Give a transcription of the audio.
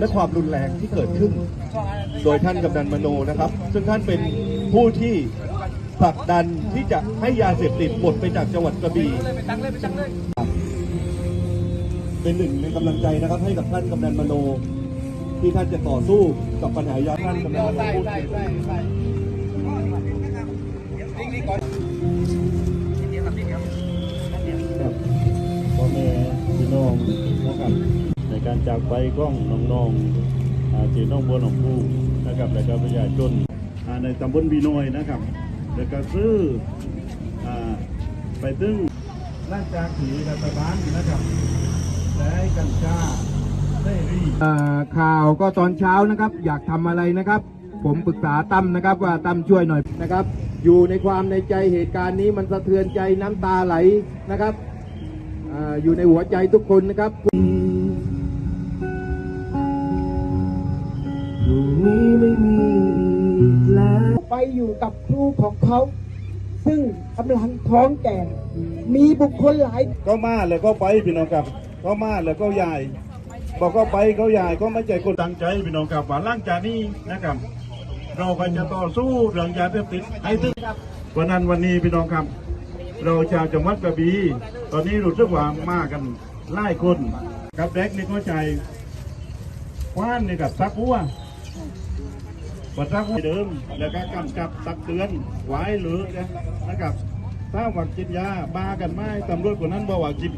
และความรุนแรงที่เกิดขึ้น โดยท่านกำนันมโนนะครับ ซึ่งท่านเป็นผู้ที่ผลักดันที่จะให้ยาเสพติดหมดไปจากจังหวัดกระบี่เป็นหนึ่งในกำลังใจนะครับ ให้กับท่านกำนันมโน ที่ท่านจะต่อสู้กับปัญหายาท่านกำนันมโนพูดพ่อแม่พี่น้องนะครับ การจากไปของน้องๆอ่าที่น้องบัวหนองผู้นะครับและก็ประชาชนในตำบลบีน้อยนะครับ แล้วก็ซื้อไปถึงร่างจากที่รัฐบาลนะครับและกัญชาเสรีข่าวก็ตอนเช้านะครับ อยากทำอะไรนะครับ ผมปรึกษาตั้มนะครับว่าตั้มช่วยหน่อยนะครับ อยู่ในความในใจเหตุการณ์นี้มันสะเทือนใจน้ำตาไหลนะครับออยู่ในหัวใจทุกคนนะครับ อยู่กับครูของเขา ซึ่งกำลังท้องแก่ มีบุคคลหลาย ก็มาแล้วก็ไปพี่น้องครับ ก็มาแล้วก็ยายบอกก็ไปก็ยายก็ไม่ใจคนตั้งใจพี่น้องครับว่าล่างจากนี้นะครับ เราก็จะต่อสู้เรื่องยาเสพติดให้ถึงวันนั้นวันนี้พี่น้องครับ เราชาวจังหวัดกระบี่ตอนนี้รู้สึกว่ามากันไล่คนกับเด็กนี่ก็ใจว้านนี่กับซักหัว วัดซักหัวเดิม แล้วก็กำกับตักเตือนไว้หรือนะครับถ้าวัดกินยาบากันไม่ตำรวจคนนั้นบอกว่ากิน